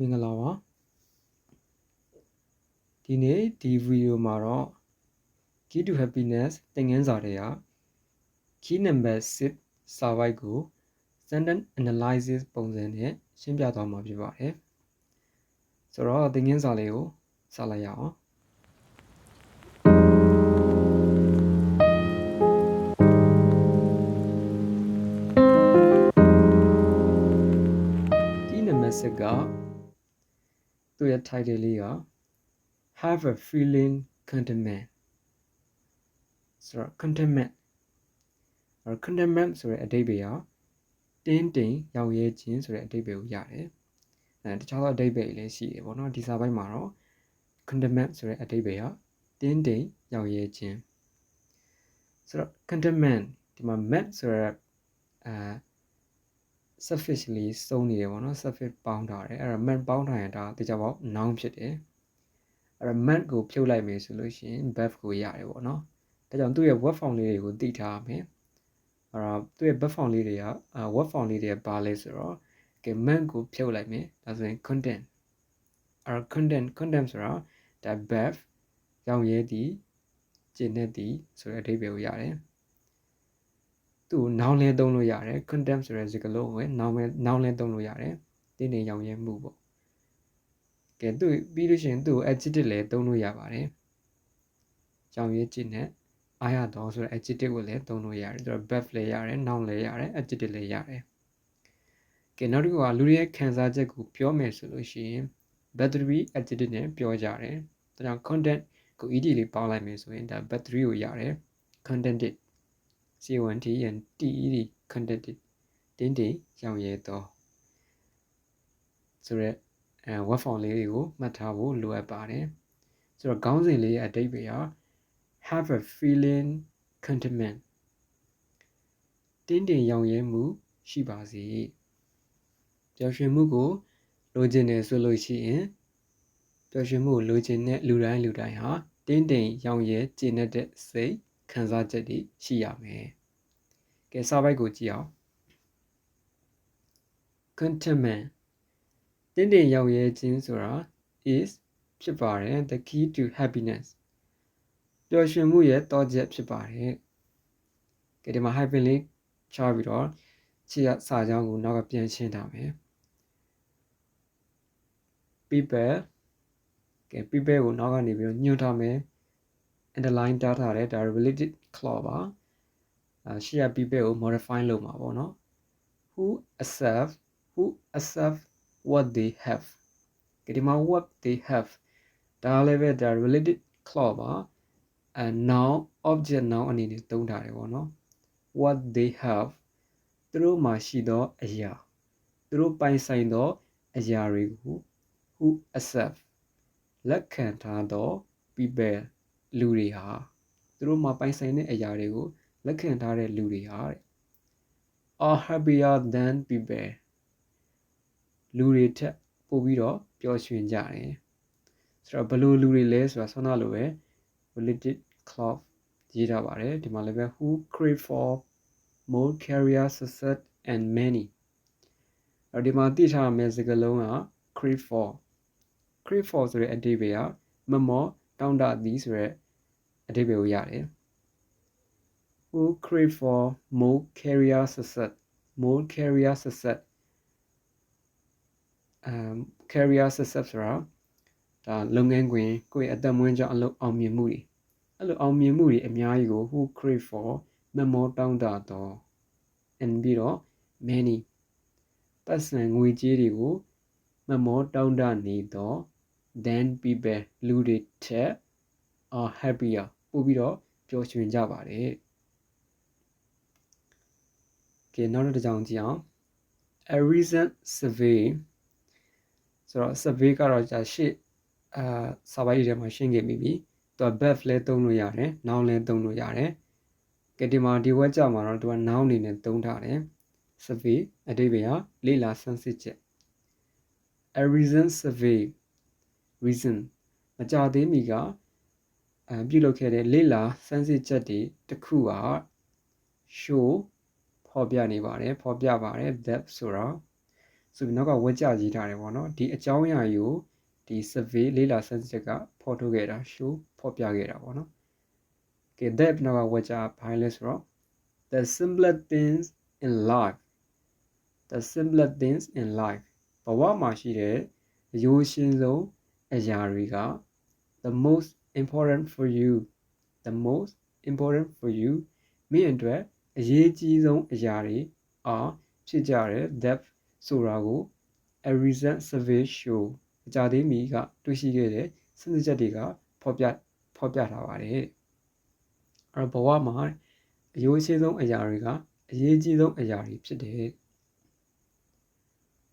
မင်္ဂလာပါဒီနေ့ဒီဗီဒီယိုမှာတော့ key to happiness သင်ခန်းစာတွေက key number 6 survey ကို sentence analysis ပုံစံနဲ့ရှင်းပြသွားမှာဖြစ်ပါတယ်ဆိုတော့သင်ခန်းစာလေးကိုစလိုက်ရအောင် key number 6က သူ့ရဲ့ title လေးက have a feeling contentment ဆိုတော့ contentment အဲ့တော့ contentment ဆိုတဲ့အဓိပ္ပာယ်ကတင်းတိမ်ရောင်ရဲခြင်းဆိုတဲ့အဓိပ္ပာယ်ကိုရတယ်အဲတခြားသောအဓိပ္ပာယ်လည်းရှိတယ်ပေါ့နော်ဒီစာပိုင်းမှာတော့ contentment ဆိုတဲ့အဓိပ္ပာယ်ကတင်းတိမ်ရောင်ရဲခြင်းဆိုတော့ contentment ဒီမှာ mat ဆိုရအဲ suffix လေးစုံနေတယ်ပေါ့နော် suffix ပေါင်းထားတယ်အဲ့တော့ mat ပေါင်းထားရင်ဒါတခြားပေါ့ noun ဖြစ်တယ်အဲ့တော့ mat ကိုဖြုတ်လိုက်မယ်ဆိုလို့ရှိရင် verb ကိုရတယ်ပေါ့နော်ဒါကြောင့်သူ့ရဲ့ web form လေးတွေကိုသိထားရမယ်အဲ့တော့သူ့ရဲ့ verb form လေးတွေက web form လေးတွေကဘာလဲဆိုတော့ကဲ mat ကိုဖြုတ်လိုက်မယ်ဒါဆိုရင် content အဲ့တော့ content content ဆိုတော့ဒါ verb ရောင်ရဲသည်ကျင့်တဲ့သည်ဆိုတဲ့အဓိပ္ပာယ်ကိုရတယ် သူ့ကို noun လဲသုံးလို့ရတယ် contempt ဆိုတဲ့စကားလုံးကို noun လဲ noun လဲသုံးလို့ရတယ်တင်းနေရောင်ရဲမှုပေါ့ကဲသူပြီးလို့ရှိရင်သူ့ကို adjective လဲသုံးလို့ရပါတယ်ရောင်ရဲကျင့်တဲ့အားရတော့ဆိုတဲ့ adjective ကိုလည်းသုံးလို့ရတယ်သူက verb လဲရတယ် noun လဲရတယ် adjective လဲရတယ်ကဲနောက်တစ်ခုကလူတွေရဲ့ခံစားချက်ကိုပြောမယ်ဆိုလို့ရှိရင် battery adjective နဲ့ပြောကြတယ်ဒါကြောင့် content ကို ed လေးပေါင်းလိုက်မယ်ဆိုရင်ဒါ battery ကိုရတယ် contented C1T and TED contented တင်းတင်းရောင်ရဲတော့ဆိုရက်အဲ web form လေးတွေကိုမှတ်ထားဖို့လိုအပ်ပါတယ်ဆိုတော့ခေါင်းစဉ်လေးရဲ့အဓိပ္ပာယ်က have a feeling contentment တင်းတင်းရောင်ရဲမှုရှိပါစေပျော်ရွှင်မှုကိုလိုချင်တယ်ဆိုလို့ရှိရင်ပျော်ရွှင်မှုကိုလိုချင်တဲ့လူတိုင်းလူတိုင်းဟာတင်းတင်းရောင်ရဲကျင့်တဲ့စိတ်ခံစားချက်တွေရှိရမယ်။ ကဲစာပိုက်ကိုကြည့်အောင် contentment တင်းတင်းရောင်ရဲခြင်းဆိုတာ is ဖြစ်ပါတယ် the key to happiness ပျော်ရွှင်မှုရဲ့တောချက်ဖြစ်ပါတယ်။ကဲဒီမှာ hyphen လေးချပြီးတော့ခြေရစာကြောင်းကိုနောက်ကပြန်ရှင်းထားမယ်။ people ကဲ people ကိုနောက်ကနေပြီးတော့ညွှန်ထားမယ် underline တားထားတယ်ဒါ related clause ပါအဲ ရှေ့က people ကို modify လုပ်မှာပေါ့နော် who accept who accept what they have ကဒီမှာ what they have ဒါလည်းပဲဒါ related clause ပါအဲ noun object noun အနေနဲ့သုံးထားတယ်ပေါ့နော် what they have သူတို့မှာရှိသောအရာသူတို့ပိုင်ဆိုင်သောအရာတွေကို who accept လက်ခံထားသော people လူတွေဟာသူတို့မှာပိုင်ဆိုင်တဲ့အရာတွေကို လက်ခံထားတဲ့လူတွေဟာတဲ့ are happier than people လူတွေထက်ပိုပြီးတော့ပျော်ရွှင်ကြတယ်ဆိုတော့ဘယ်လိုလူတွေလဲဆိုတာဆွမ်းနာလိုပဲ related clause ရေးထားပါတယ်ဒီမှာလည်းပဲ who crave for more career success and many အဲ့ဒီမှာသိထားမယ့်စကားလုံးက crave for crave for ဆိုတဲ့အဓိပ္ပာယ်ကမမောတောင်းတသည်ဆိုတဲ့အဓိပ္ပာယ်ကိုရတယ် who crave for more career success more career success um career success ဆိုတာဒါလုပ်ငန်းခွင်ကိုယ့်ရဲ့အသက်မွေးကြောင်းအလုပ်အောင်မြင်မှုတွေအဲ့လိုအောင်မြင်မှုတွေအများကြီးကို who crave for မမောတောင်းတတော့ and ပြီးတော့ many ပတ်စံငွေကြေးတွေကိုမမောတောင်းတနေတော့ then people လူတွေထက် are happier ပို့ပြီးတော့ပျော်ရွှင်ကြပါတယ် ကဲနောက်တစ်ကြောင်ကြည့်အောင် a recent survey ဆိုတော့ survey ကတော့じゃရှေ့အာစာပိုက်ထဲမှာရှင်းခဲ့ပြီးပြီသူက verb လဲသုံးလို့ရတယ် noun လဲသုံးလို့ရတယ်ကဲဒီမှာဒီဝက်ကြမှာတော့သူက noun အနေနဲ့သုံးထားတယ် survey အဓိပ္ပာယ်ကလေ့လာဆန်းစစ်ချက် a recent survey reason မကြသေးမီကအပြုလုပ်ခဲ့တဲ့လေ့လာစမ်းစစ်ချက်တွေတစ်ခုက show ဖော်ပြနေပါတယ်ဖော်ပြပါတယ် that ဆိုတော့ဆိုပြီးနောက်ကဝက်ကြရေးထားတယ်ပေါ့နော်ဒီအကြောင်းအရာကြီးကိုဒီ survey လေးလာစမ်းစစ်ကဖော်ထုတ်ခဲ့တာ show ဖော်ပြခဲ့တာပေါ့နော်ကဲ that နောက်ကဝက်ကြဘာလဲဆိုတော့ the simpler things in life the simpler things in life ဘဝမှာရှိတဲ့အရိုးရှင်းဆုံးအရာတွေက the most important for you the most important for you မင်းအတွက် အရေးကြီးဆုံးအရာတွေအားဖြစ်ကြတဲ့ that ဆိုတာကို a recent survey show အကြသေးမီကတွေ့ရှိခဲ့တဲ့စနစ်ချက်တွေကဖော်ပြဖော်ပြထားပါတယ်အဲ့တော့ဘဝမှာအရေးကြီးဆုံးအရာတွေကအရေးကြီးဆုံးအရာတွေဖြစ်တယ်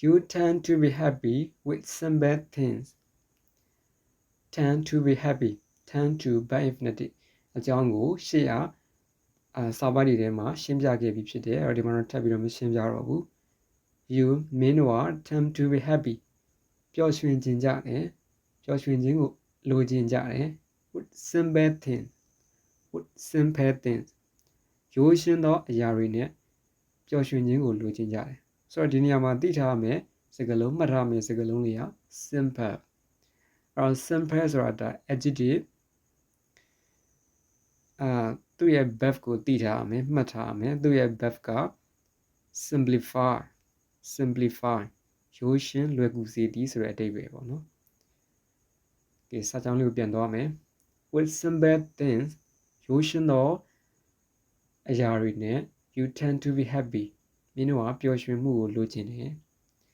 you tend to be happy with simple things tend to be happy tend to by infinitive အကြောင်းကိုရှေ့ရ အာစာပိုက်တွေထဲမှာရှင်းပြခဲ့ပြီးဖြစ်တယ်အဲ့တော့ဒီမှာတော့ထပ်ပြီးတော့မရှင်းပြတော့ဘူး you mean what tend to be happy ပျော်ရွှင်ခြင်းကြတယ်ပျော်ရွှင်ခြင်းကိုလိုချင်ကြတယ် with simple things with simple things ရိုးရှင်းသောအရာတွေနဲ့ပျော်ရွှင်ခြင်းကိုလိုချင်ကြတယ်ဆိုတော့ဒီနေရာမှာသိထားရမယ်စကားလုံးမှတ်ထားမယ်စကားလုံးလေးက simple အဲ့တော့ simple ဆိုတာဒါ adjective အာ သူ့ရဲ့ verb ကိုသိထားရမယ်မှတ်ထားရမယ်သူ့ရဲ့ verb က simplify simplify ရိုးရှင်းလွယ်ကူစေသည်ဆိုတဲ့အဓိပ္ပာယ်ပေါ့နော်။ကဲစာကြောင်းလေးကိုပြန်သွားမယ်။ with simple things ရိုးရှင်းသောအရာတွေနဲ့ you tend to be happy မင်းတို့ကပျော်ရွှင်မှုကိုလိုချင်တယ်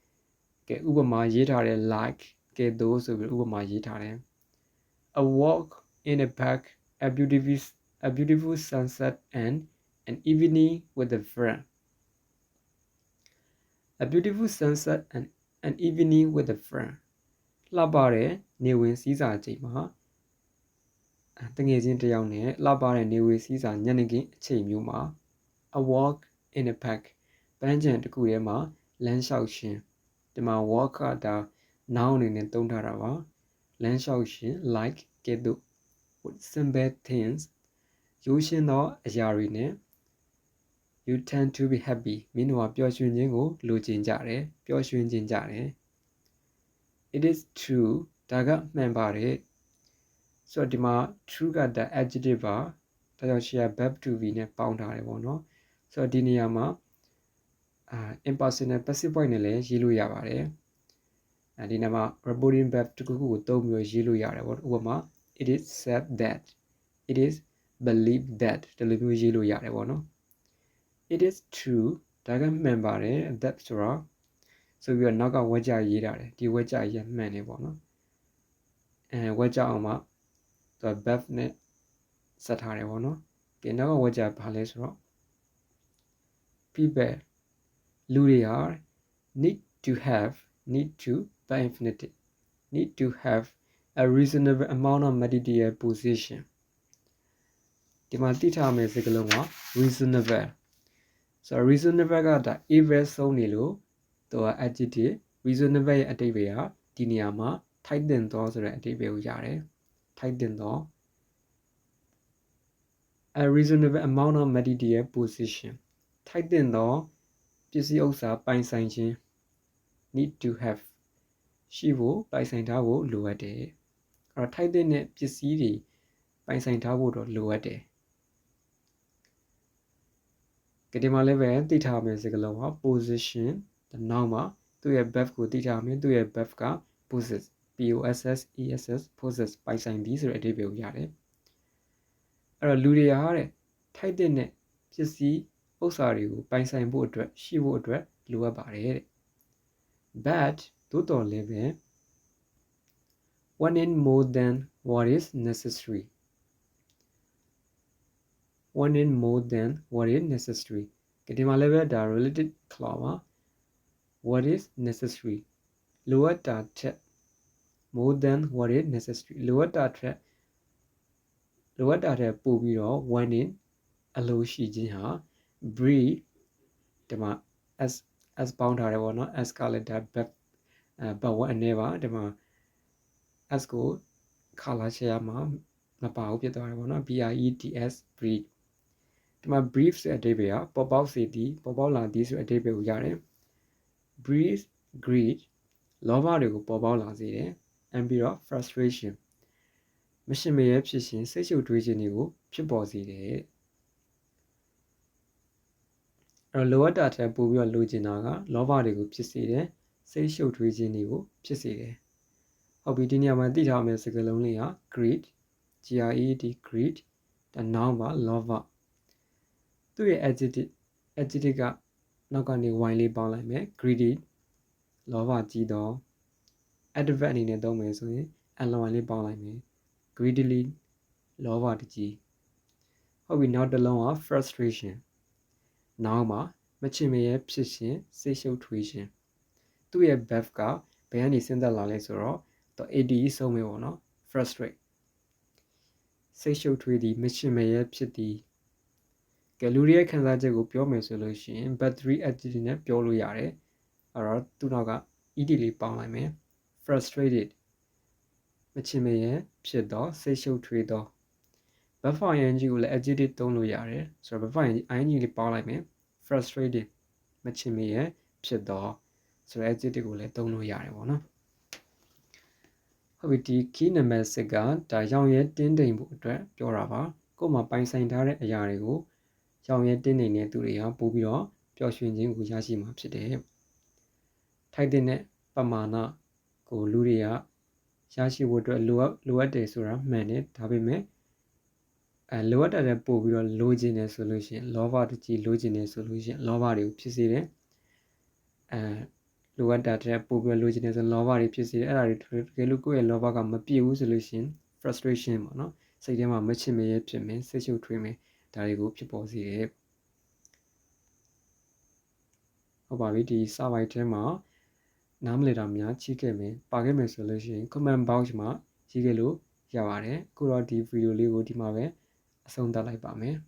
။ကဲဥပမာရေးထားတဲ့ like ကဲ those ဆိုပြီးဥပမာရေးထားတယ်။ a walk in a park a beautiful a beautiful sunset and an evening with a friend a beautiful sunset and an evening with a friend လှပတဲ့နေဝင်စည်းစာချိန်မှာတငယ်ချင်းတယောက်နဲ့လှပတဲ့နေဝင်စည်းစာညနေခင်းအချိန်မျိုးမှာ a walk in a park ပန်းခြံတစ်ခုထဲမှာလမ်းလျှောက်ရှင်ဒီမှာ walk ကဒါ noun အနေနဲ့သုံးထားတာပါလမ်းလျှောက်ရှင် like ကဲ့သို့ with simple things ရိုးရှင်းသောအရာတွေနဲ့ you tend to be happy မင်းတို့ကပျော်ရွှင်ခြင်းကိုလိုချင်ကြတယ်ပျော်ရွှင်ခြင်းကြတယ် it is true ဒါကမှန်ပါတယ်ဆိုတော့ဒီမှာ true ကဒါ adjective ပါဒါကြောင့်ရှေ့က verb to be နဲ့ပေါင်းထားတယ်ပေါ့နော်ဆိုတော့ဒီနေရာမှာအာ impersonal passive voice နဲ့လည်းရေးလို့ရပါတယ်အဲဒီနေရာမှာ reporting verb တစ်ခုခုကိုသုံးပြီးရေးလို့ရတယ်ပေါ့ဥပမာ it is said that it is believe that ဒီလိုမျိုးရေးလို့ရတယ်ပေါ့နော် it is true ဒါကမှန်ပါတယ် that ဆိုတော့ဆိုပြီးတော့နောက်ကဝက်ကြရေးထားတယ်ဒီဝက်ကြရေးမှန်နေပေါ့နော်အဲဝက်ကြအောင်မှသူ verb နဲ့ဆက်ထားတယ်ပေါ့နော်ကဲနောက်ကဝက်ကြဘာလဲဆိုတော့ people လူတွေဟာ need to have need to by infinitive need to have a reasonable amount of material possession ဒီမှာတိထားမယ့်စကားလုံးက reasonable ဆိုတော့ reasonable ကဒါ average ဆုံးနေလို့သူက adjective reasonable ရဲ့အတိတ်ပဲကဒီနေရာမှာထိုက်တင်သောဆိုတဲ့အတိတ်ပဲကိုရတယ်ထိုက်တင်သော a reasonable amount of material possession ထိုက်တင်သောပစ္စည်းဥစ္စာပိုင်ဆိုင်ခြင်း need to have ရှိဖို့ပိုင်ဆိုင်ထားဖို့လိုအပ်တယ်အဲ့တော့ထိုက်တဲ့ပစ္စည်းတွေပိုင်ဆိုင်ထားဖို့တော့လိုအပ်တယ် ကဒီမှာလည်းပဲသိထားမယ်စကားလုံးက position the noun မှာသူ့ရဲ့ verb ကိုသိထားမယ်သူ့ရဲ့ verb က possess p o s s e s s possess ပိုင်ဆိုင်ပြီးဆိုတဲ့အဓိပ္ပာယ်ကိုရတယ်အဲ့တော့လူတွေဟာတဲ့ထိုက်တဲ့နဲ့ပစ္စည်းဥစ္စာတွေကိုပိုင်ဆိုင်ဖို့အတွက်ရှိဖို့အတွက်လိုအပ်ပါတယ်တဲ့ but သို့တော်လည်းပဲ one in more than what is necessary one in more than what is necessary ဒီမှာလည်းပဲဒါ related clause ပါ what is necessary လိုအပ်တာထက် more than what is necessary လိုအပ်တာထက်လိုအပ်တာထက်ပိုပြီးတော့ one in အလိုရှိခြင်းဟာ breed ဒီမှာ s s ပေါင်းထားတယ်ပေါ့နော် s ကလည်းဒါ back အဲဘဝအနေပါဒီမှာ s ကို color share မှာမပါဘူးဖြစ်သွားတယ်ပေါ့နော် b r e d s breed ဒီမှာ brief ဆိုတဲ့အဓိပ္ပာယ်ကပေါ်ပေါက်စေသည်ပေါ်ပေါက်လာသည်ဆိုတဲ့အဓိပ္ပာယ်ကိုရတယ် brief greed လောဘတွေကိုပေါ်ပေါက်လာစေတယ် and ပြီးတော့ frustration မရှင်မရဲဖြစ်ရှင်စိတ်ရှုပ်ထွေးခြင်းတွေကိုဖြစ်ပေါ်စေတယ်အဲ့တော့လိုအပ်တာထက်ပိုပြီးတော့လိုချင်တာကလောဘတွေကိုဖြစ်စေတယ်စိတ်ရှုပ်ထွေးခြင်းတွေကိုဖြစ်စေတယ်ဟုတ်ပြီဒီနေရာမှာသိထားမယ့်စကားလုံးလေးက greed G R E D greed ဒါ noun ပါ lover သူ့ရဲ့ adjective adjective ကနောက်ကနေ y လေးပေါင်းလိုက်မယ် greedy လောဘကြီးတော့ adverb အနေနဲ့သုံးမယ်ဆိုရင် ly လေးပေါင်းလိုက်မယ် greedily လောဘတကြီးဟုတ်ပြီနောက်တစ်လုံးက frustration နောက်မှာမချင်မရဲဖြစ်ရှင်စိတ်ရှုပ်ထွေးခြင်းသူ့ရဲ့ verb ကဘယ်ကနေဆင်းသက်လာလဲဆိုတော့တော့ AD ဆုံးမယ်ပေါ့နော် frustrate စိတ်ရှုပ်ထွေးသည်မချင်မရဲဖြစ်သည် ကဲလူတွေရဲ့ခံစားချက်ကိုပြောမယ်ဆိုလို့ရှိရင် battery activity နဲ့ပြောလို့ရတယ်အဲ့တော့သူ့နောက်က ed လေးပေါင်းလိုက်မယ် frustrated မချင်မရဲဖြစ်တော့စိတ်ရှုပ်ထွေးတော့ verb ing ကိုလည်း adjective သုံးလို့ရတယ်ဆိုတော့ verb ing လေးပေါင်းလိုက်မယ် frustrated မချင်မရဲဖြစ်တော့ဆိုတော့ adjective ကိုလည်းသုံးလို့ရတယ်ပေါ့နော်ဟုတ်ပြီဒီ key number 6ကဒါရောင်ရဲတင်းတိမ်ဖို့အတွက်ပြောတာပါကိုယ်မှာပိုင်ဆိုင်ထားတဲ့အရာတွေကို ရောင်ရဲတင်းတိမ်တဲ့သူတွေကပို့ပြီးတော့ပျော်ရွှင်ခြင်းကိုရရှိမှာဖြစ်တယ်ထိုက်တဲ့ပမာဏကိုလူတွေကရရှိဖို့အတွက်လိုအပ်လိုအပ်တယ်ဆိုတာမှန်တယ်ဒါပေမဲ့အဲလိုအပ်တဲ့ပို့ပြီးတော့လိုချင်တယ်ဆိုလို့ရှိရင်လောဘတကြီးလိုချင်တယ်ဆိုလို့ရှိရင်လောဘတွေကိုဖြစ်စေတယ်အဲလိုအပ်တာတဲ့ပို့ပြီးလိုချင်တယ်ဆိုလောဘတွေဖြစ်စေတယ်အဲ့ဒါတွေတကယ်လို့ကိုယ့်ရဲ့လောဘကမပြည့်ဘူးဆိုလို့ရှိရင် frustration ပေါ့နော်စိတ်ထဲမှာမချင်မရဲဖြစ်မယ်စိတ်ရှုပ်ထွေးမယ် ဒါတွေကိုဖြစ်ပေါ်စေတယ်ဟုတ်ပါပြီဒီစာပိုက်ထဲမှာနားမလည်တာများချိခဲ့မယ်ပါခဲ့မယ်ဆိုလို့ရှိရင် comment box မှာရေးခဲ့လို့ရပါတယ်အခုတော့ဒီဗီဒီယိုလေးကိုဒီမှာပဲအဆုံးသတ်လိုက်ပါမယ်။